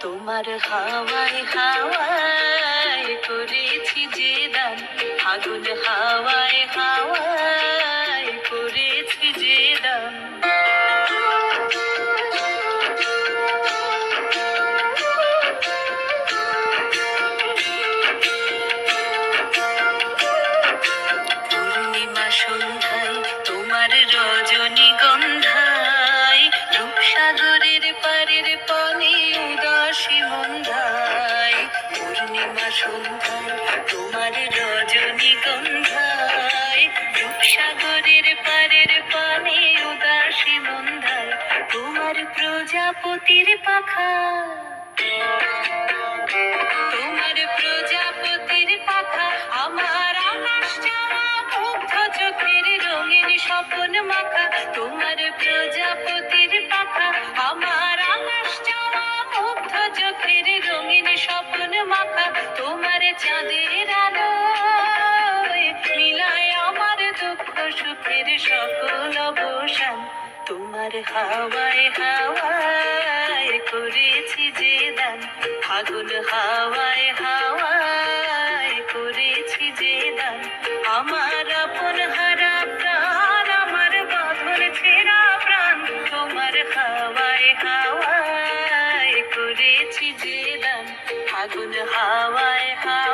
তোমার হাওয়ায় হাওয়ায় করেছি যে দান আগুন হাওয়ায় তোমার রজনী গন্ধায় রূপসাগরের পারের পানে উদাসী মন্ধায় তোমার প্রজাপতির পাখা। চাঁদের আলো মিলায় আমার দুঃখ সুখের সকল অবসান। তোমার হাওয়ায় হাওয়ায় করেছি যে দান। ফাগুন হাওয়ায় হাওয়ায় করেছি যে দান। আমার আপন হারা প্রাণ, আমার বাঁধন ছেঁড়া প্রাণ। তোমার হাওয়ায় হাওয়ায় করেছি যে দান। ফাগুন হাওয়ায় হাওয়ায়